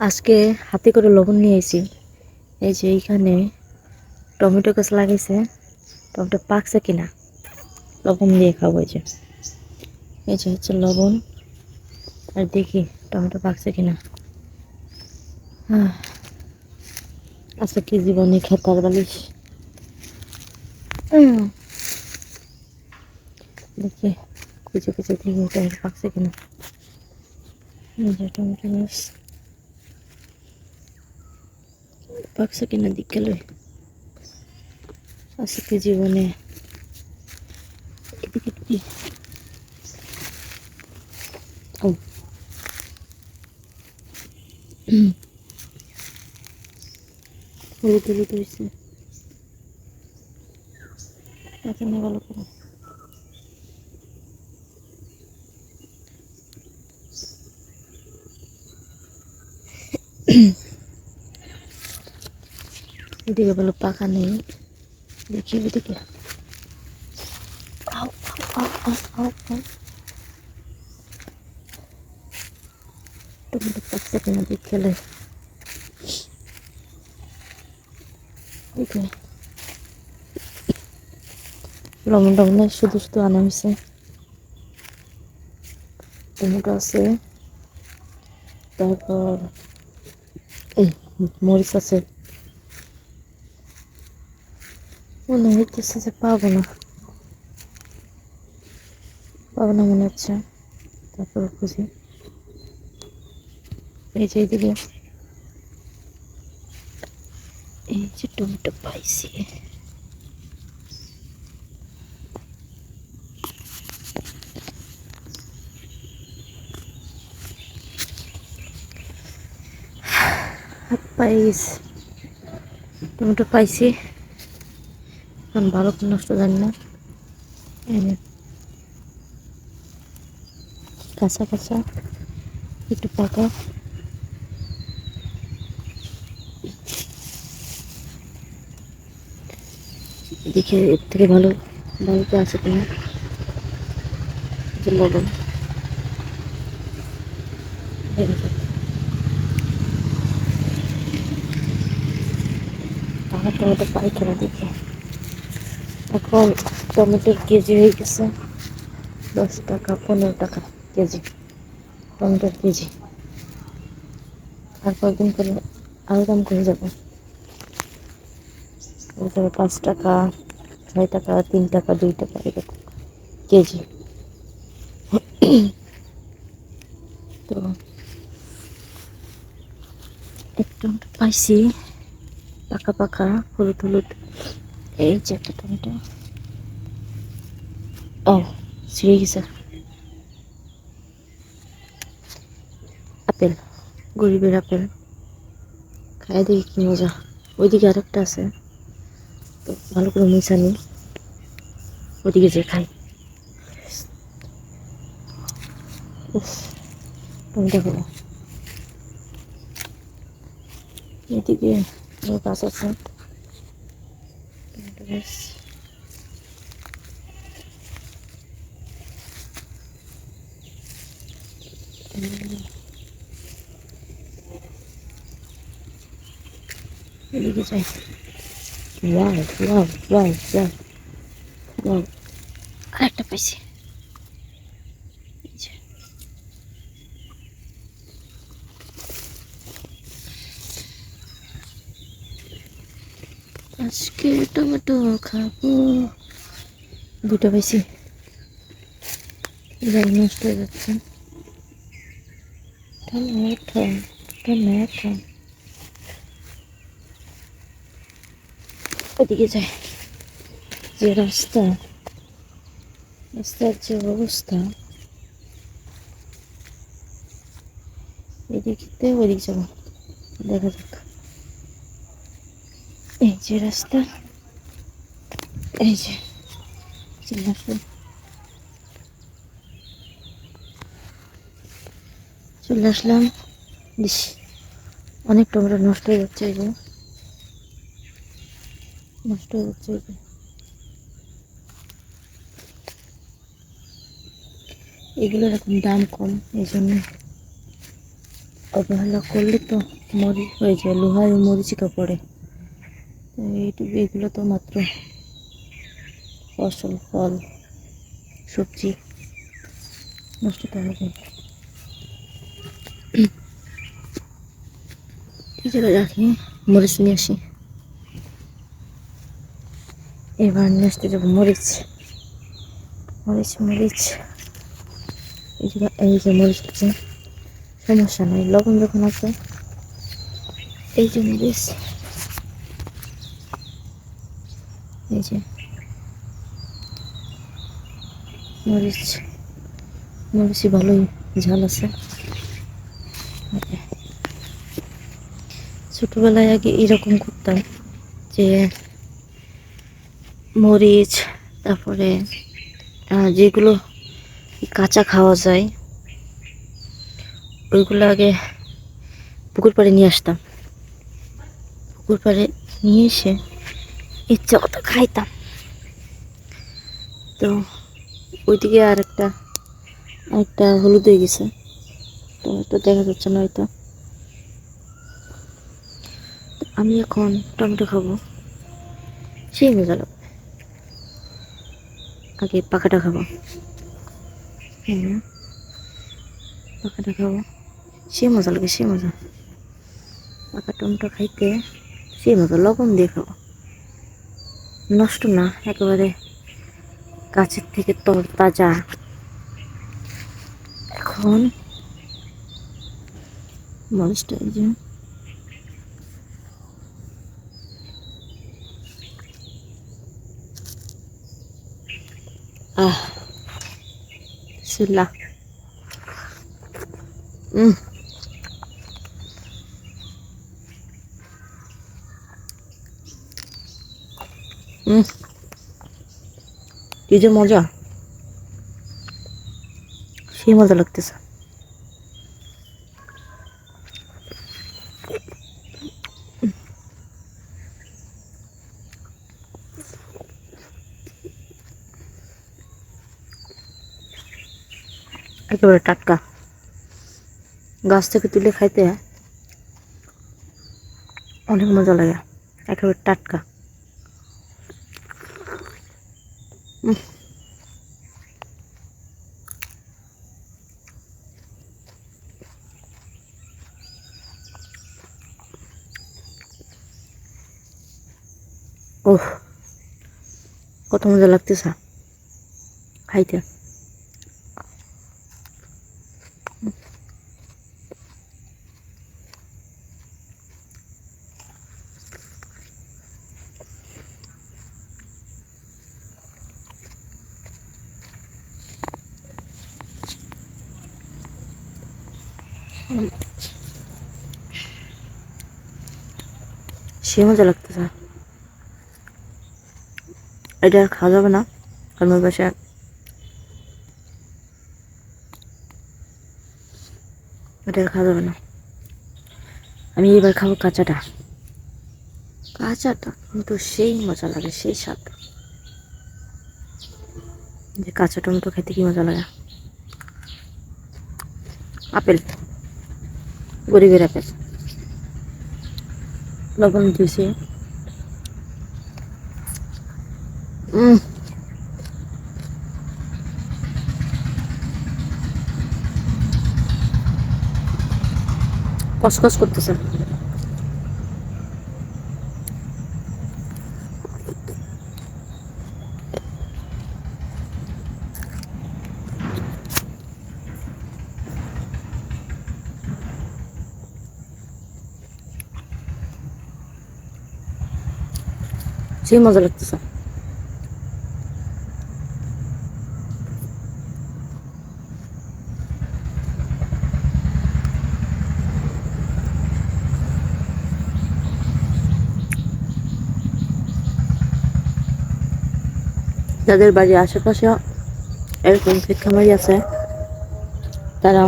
আজকে হাতে করে লবণ নিয়ে এসেছি এই যে এইখানে টমেটো গাছ লাগাইছে। টমেটো পাকছে কিনা? লবণ দিয়ে খাব এই যে। এই যে হচ্ছে লবণ। আর দেখি টমেটো পাকছে কিনা। আহ, আজকে কি জীবনে খেতার বালিশ? দেখি খুঁজে খুঁজে দেখি টমেটো পাকছে কিনা। এই যে টমেটো গাছ। পাকছে কিনা দিক গেল আজকে জীবনে এদিকে কি ও। হলুদ হলুদ হয়েছে। এখানে ভালো করে এদিকে বলো পাকা নেই। দেখি এদিকে। টমেটো পাকছে কিনা দিক খেলে লবণ টবণ শুধু শুধু আনা হয়েছে টমেটো আছে। তারপর এই মরিচ আছে। মনে হইতেছে যে পাবো না। পাবো না মনে হচ্ছে। তারপর খুঁজি। এই যে এইদিকে। এই যে টমেটো পাইছি। হাত পাইস টমেটো পাইছি। এখন ভালো নষ্ট জানি না। কাঁচা কাঁচা। একটু পাকা। দেখে এর থেকে ভালো ভালোতে আছে কিনা। যে লবণ। আমার টমেটো পাইখানা দেখে। এখন টমেটোর কেজি হয়ে গেছে দশ টাকা, পনেরো টাকা কেজি, টমেটোর কেজি। আর কয়েকদিন করে আরও দাম কমে যাবে পাঁচ টাকা, ছয় টাকা, তিন টাকা, দুই টাকা এরকম কেজি। তো এক টমেটো পাইছি, পাকা পাকা, হলুদ হলুদ। এই যে একটা টমেটো। ও, ছিঁড়ে গেছে। আপেল, গরিবের আপেল। খাই দেখি কি মজা। ওইদিকে আরেকটা আছে। তো ভালো করে মিশানি ওইদিকে যে খাই। উফ, টমেটো গুলো এদিকে গাছ আছে। টমেটো গাছ এদিকে যাই wow wow wow wow wow আরেকটা পাইছি আজকে টমেটো খাব দুটো পাইছি এবার নষ্ট হয়ে যাচ্ছে টমেটো টমেটো ওদিকে যাই যে রাস্তা রাস্তার যে অবস্থা এদিকে ওদিক যাব দেখা যাক এই যে রাস্তা এই যে চলে চলে আসলাম ইস অনেক টমেটো নষ্ট হয়ে যাচ্ছে এই যে নষ্ট হয়ে যাচ্ছে এই যে এগুলোর এখন দাম কম এই জন্য অবহেলা করলে তো মরি হয়ে যায় লোহায় মরিচিকা পড়ে এইটুকু এগুলো তো মাত্র ফসল, ফল, সবজি। নষ্ট তো হবে। রাখি? মরিচ নিয়ে আসি। এবার নিয়ে আসতে যাব মরিচ। মরিচ মরিচ। এই যে এই যে মরিচ আছে সমস্যা নেই, লবণ যখন আছে, এই যে মরিচ। এই মরিচ, মরিচি ভালোই ঝাল আছে। ছোটবেলায় আগে এরকম করতাম যে মরিচ, তারপরে যেগুলো কাঁচা খাওয়া যায়, ওইগুলো আগে পুকুর পাড়ে নিয়ে আসতাম। পুকুর পাড়ে নিয়ে এসে ইচ্ছা মতো খাইতাম। তো ওইদিকে আর একটা একটা হলুদ হয়ে গেছে। তো এটা দেখা যাচ্ছে না হয়তো। তো আমি এখন টমেটো খাব। সেই মজা লাগবে আগে পাকাটা খাব। হুম পাকাটা খাব। সে মজা লাগে সে মজা। পাকা টমেটো খাইতে সে মজা, লবণ দিয়ে খাব। নষ্ট না একেবারে গাছের থেকে তর তাজা এখন যে। আহ বিসমিল্লাহ। উম। কি যে মজা। সেই মজা লাগতেছে। একেবারে টাটকা। গাছ থেকে তুলে খাইতে অনেক মজা লাগে। একেবারে টাটকা। ওহ কত মজা লাগতেছে খাইতে সে মজা লাগতেছে। এটা আর খাওয়া যাবে না কারণ ওই পাশে এটা আর খাওয়া যাবে না। আমি এবার খাব কাঁচাটা। কাঁচাটা? কিন্তু সেই মজা লাগে, সেই স্বাদ। যে কাঁচা টমেটো খেতে কি মজা লাগে? আপেল। গরিবের আপেল লবণ দিয়েছে। কসকস করতেছে। সেই মজা লাগতেছে। যাদের বাড়ির আশেপাশে এরকম ক্ষেত আছে, তারা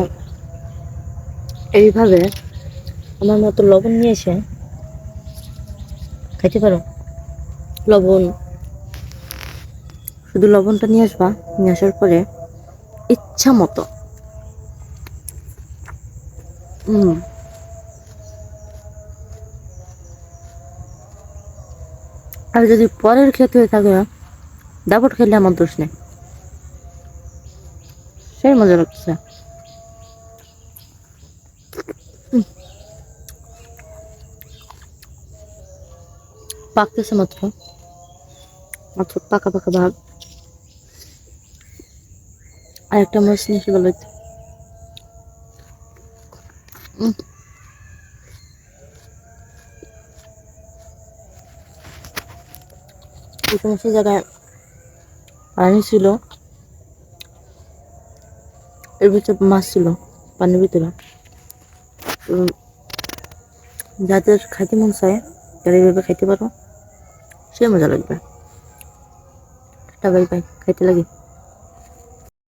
এইভাবে আমার মতো লবণ নিয়ে এসে খাইতে পারো। লবণ। শুধু লবণটা নিয়ে আসবা, নিয়ে আসার পরে ইচ্ছা মতো। আর যদি পরের ক্ষেত হয়ে থাকে, দাপট খেলে আমার দোষ নেই। সেই মজা লাগছে। পাকতেছে মাত্র। পাকা পাকা ভাগ আর একটা মাছ নিয়ে। এই সমস্ত জায়গায় পানি ছিল। এর ভিতরে মাছ ছিল, পানির ভিতরে। যাদের খাইতে মন চায়, তারা এইভাবে খাইতে পারো। সে মজা লাগবে। একটা বাই বাই খাইতে লাগে